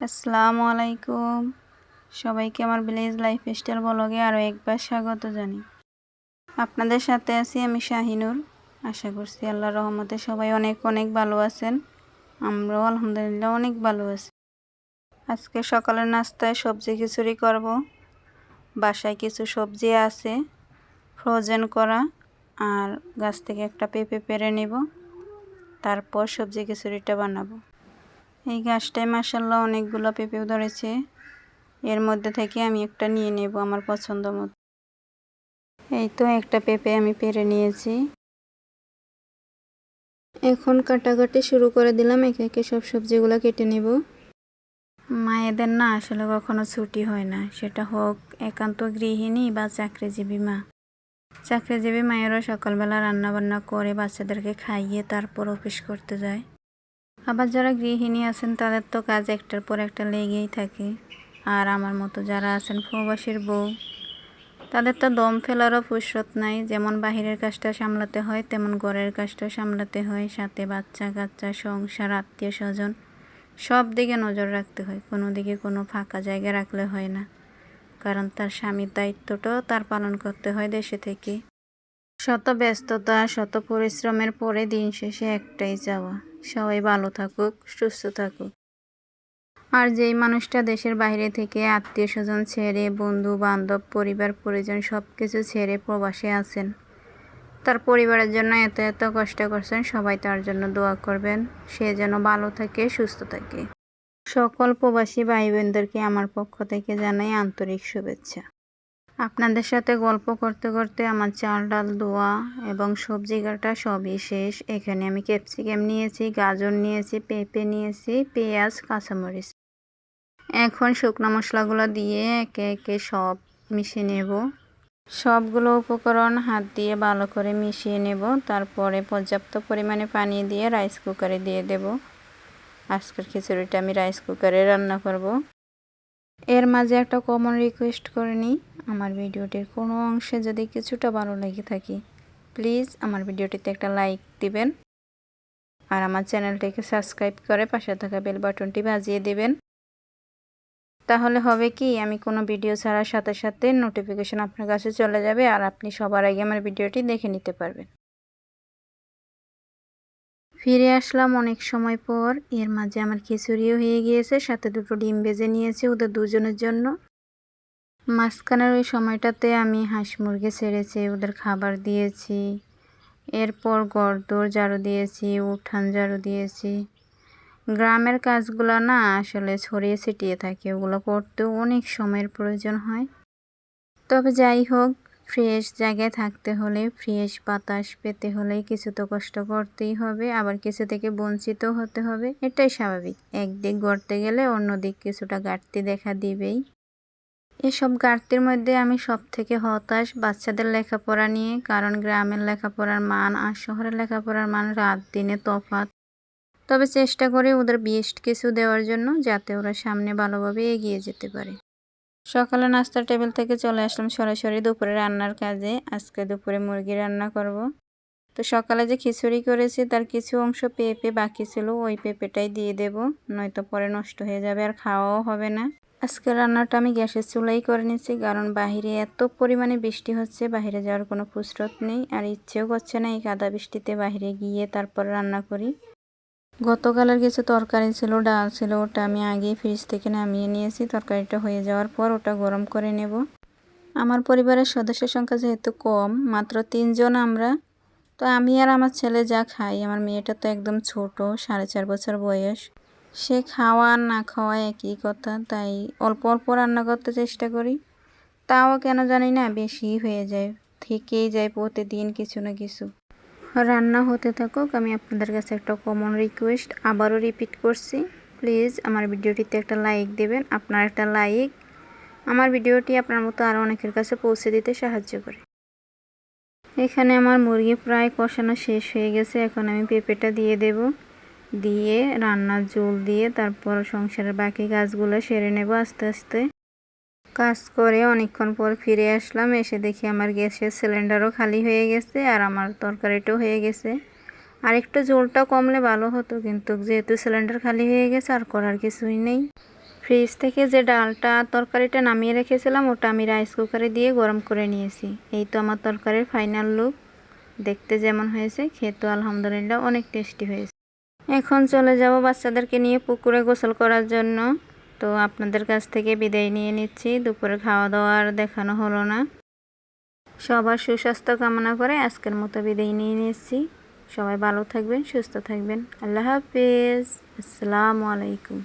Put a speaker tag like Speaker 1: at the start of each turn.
Speaker 1: আসসালামু আলাইকুম। সবাইকে আমার ভিলেজ লাইফ স্টাইল ব্লগে আরও একবার স্বাগত জানি আপনাদের সাথে আছি আমি শাহিনুর আশা করছি আল্লাহ রহমতে সবাই অনেক অনেক ভালো আছেন। আমরাও আলহামদুলিল্লাহ অনেক ভালো আছি। আজকে সকালের নাস্তায় সবজি খিচুড়ি করব। বাসায় কিছু সবজি আছে ফ্রোজেন করা, আর গাছ থেকে একটা পেঁপে পেরে নেব। তারপর সবজি খিচুড়িটা বানাবো। এই গাছটায় মাসাল্লাহ অনেকগুলো পেঁপেও ধরেছে। এর মধ্যে থেকে আমি একটা নিয়ে নেব আমার পছন্দ মতো। এই তো একটা পেঁপে আমি পেরে নিয়েছি। এখন কাটাকাটি শুরু করে দিলাম, একে একে সব সবজিগুলো কেটে নেব। মায়েদের না আসলে কখনো ছুটি হয় না, সেটা হোক একান্ত গৃহিণী বা চাকরিজীবী মা। চাকরিজীবী মায়েরও সকালবেলা রান্নাবান্না করে বাচ্চাদেরকে খাইয়ে তারপর অফিস করতে যায়। আবার যারা গৃহিণী আছেন, তাদের তো কাজ একটার পর একটা লেগেই থাকে। আর আমার মতো যারা আছেন, প্রবাসীর বউ, তাদের তো দম ফেলারও ফুসরত নাই। যেমন বাহিরের কাজটা সামলাতে হয়, তেমন ঘরের কাজটা সামলাতে হয়। সাথে বাচ্চা কাচ্চা, সংসার, আত্মীয় স্বজন, সব দিকে নজর রাখতে হয়। কোনো দিকে কোনো ফাঁকা জায়গা রাখলে হয় না। কারণ তার স্বামীর দায়িত্বটাও তার পালন করতে হয় দেশে থেকে। শত ব্যস্ততা, শত পরিশ্রমের পরে দিন শেষে একটাই চাওয়া। সবাই ভালো থাকুক, সুস্থ থাকুক। আর যেই মানুষটা দেশের বাইরে থেকে আত্মীয় স্বজন ছেড়ে বন্ধু বান্ধব পরিবার, পরিজন সব কিছু ছেড়ে প্রবাসে আছেন, তার পরিবারের জন্য এত এত কষ্ট করছেন, সবাই তার জন্য দোয়া করবেন। সে যেন ভালো থাকে, সুস্থ থাকে। সকল প্রবাসী ভাই বোনদেরকে আমার পক্ষ থেকে জানাই আন্তরিক শুভেচ্ছা। আপনাদের সাথে গল্প করতে করতে আমার চাল, ডাল, দোয়া এবং সবজি কাটা সবই শেষ। এখানে আমি ক্যাপসিকাম নিয়েছি, গাজর নিয়েছি, পেঁপে নিয়েছি, পেঁয়াজ, কাঁচামরিচ। এখন শুকনো মশলাগুলো দিয়ে একে একে সব মিশিয়ে নেব। সবগুলো উপকরণ হাত দিয়ে ভালো করে মিশিয়ে নেব। তারপরে পর্যাপ্ত পরিমাণে পানি দিয়ে রাইস কুকারে দিয়ে দেব। আজকের খিচুড়িটা আমি রাইস কুকারে রান্না করব। এর মাঝে একটা কমন রিকোয়েস্ট করে নিই। আমার ভিডিওটির কোনো অংশে যদি কিছুটা ভালো লেগে থাকি প্লিজ আমার ভিডিওটিতে একটা লাইক দিবেন আর আমার চ্যানেলটিকে সাবস্ক্রাইব করে পাশে থাকা বেল বাটনটি বাজিয়ে দিবেন। তাহলে হবে কি, আমি কোনো ভিডিও ছাড়ার সাথে সাথে নোটিফিকেশন আপনার কাছে চলে যাবে আর আপনি সবার আগে আমার ভিডিওটি দেখে নিতে পারবেন। ফিরে আসলাম অনেক সময় পর। এর মাঝে আমার খিচুড়িও হয়ে গিয়েছে, সাথে দুটো ডিম বেজে নিয়েছি ওদের দুজনের জন্য। মাঝখানের ওই সময়টাতে আমি হাঁস মুরগি ছেড়েছি, ওদের খাবার দিয়েছি। এরপর গড়দোর ঝাড়ু দিয়েছি, উঠান ঝাড়ু দিয়েছি। গ্রামের কাজগুলো না আসলে ছড়িয়ে ছিটিয়ে থাকে, ওগুলো করতেও অনেক সময়ের প্রয়োজন হয়। তবে যাই হোক ফ্রেশ জায়গায় থাকতে হলে, ফ্রেশ বাতাস পেতে হলে কিছু তো কষ্ট করতেই হবে, আবার কিছু থেকে বঞ্চিত হতে হবে, এটাই স্বাভাবিক। একদিক গড়তে গেলে অন্য দিক কিছুটা ঘাটতি দেখা দিবেই। এসব ঘাটতির মধ্যে আমি সব থেকে হতাশ বাচ্চাদের লেখাপড়া নিয়ে, কারণ গ্রামের লেখাপড়ার মান আর শহরের লেখাপড়ার মান রাত দিনে তফাত তবে চেষ্টা করি ওদের বেস্ট কিছু দেওয়ার জন্য, যাতে ওরা সামনে ভালোভাবে এগিয়ে যেতে পারে। সকালে নাস্তার টেবিল থেকে চলে আসলাম সরাসরি দুপুরে রান্নার কাজে। আজকে দুপুরে মুরগি রান্না করব। তো সকালে যে খিচুড়ি করেছি, তার কিছু অংশ পেঁপে বাকি ছিল, ওই পেঁপেটাই দিয়ে দেব। নয়তো পরে নষ্ট হয়ে যাবে, আর খাওয়াও হবে না। আজকে রান্নাটা আমি গ্যাসের চুলাই করে নিয়েছি, কারণ বাহিরে এত পরিমাণে বৃষ্টি হচ্ছে, বাহিরে যাওয়ার কোনো ফুসরত নেই, আর ইচ্ছেও করছে না এই কাদা বৃষ্টিতে বাহিরে গিয়ে তারপর রান্না করি। গতকালের কিছু তরকারি ছিল, ডাল ছিল, ওটা আমি আগেই ফ্রিজ থেকে নামিয়ে নিয়েছি। তরকারিটা হয়ে যাওয়ার পর ওটা গরম করে নেব। আমার পরিবারের সদস্যের সংখ্যা যেহেতু কম, মাত্র তিনজন আমরা। তো আমি আর আমার ছেলে যা খাই, আমার মেয়েটা তো একদম ছোট, সাড়ে চার বছর বয়স। সে খাওয়া আর না খাওয়া একই কথা, তাই অল্প অল্প রান্না করতে চেষ্টা করি। তাও কেন জানি না বেশি হয়ে যায়, থেকেই যায় প্রতিদিন কিছু না কিছু। রান্না হতে থাকুক, আমি আপনাদের কাছে একটা কমন রিকোয়েস্ট আবারও রিপিট করছি। প্লিজ আমার ভিডিওটিতে একটা লাইক দেবেন। আপনার একটা লাইক আমার ভিডিওটি আপনার মতো আরও অনেকের কাছে পৌঁছে দিতে সাহায্য করে। এখানে আমার মুরগি প্রায় কষানো শেষ হয়ে গেছে। এখন আমি পেঁপেটা দিয়ে দেব। দিয়ে রান্নার জল দিয়ে তারপর সংসারের বাকি গাছগুলো সেরে নেব আস্তে আস্তে। কাজ করে অনেকক্ষণ পর ফিরে আসলাম। এসে দেখি আমার গ্যাসের সিলিন্ডারও খালি হয়ে গেছে আর আমার তরকারিটাও হয়ে গেছে। আর একটু জলটা কমলে ভালো হতো, কিন্তু যেহেতু সিলিন্ডার খালি হয়ে গেছে, আর করার কিছুই নেই। ফ্রিজ থেকে যে ডালটা তরকারিটা নামিয়ে রেখেছিলাম, ওটা আমি রাইস কুকারে দিয়ে গরম করে নিয়েছি। এই তো আমার তরকারির ফাইনাল লুক। দেখতে যেমন হয়েছে খেতে আলহামদুলিল্লাহ অনেক টেস্টি হয়েছে। এখন চলে যাব বাচ্চাদেরকে নিয়ে পুকুরে গোসল করার জন্য। তো আপনাদের কাছ থেকে বিদায় নিয়ে নিচ্ছি। দুপুরে খাওয়া দাওয়া আর দেখানো হলো না। সবার সুস্বাস্থ্য কামনা করে আজকের মতো বিদায় নিয়ে নিচ্ছি। সবাই ভালো থাকবেন, সুস্থ থাকবেন। আল্লাহ হাফিজ। আসসালামু আলাইকুম।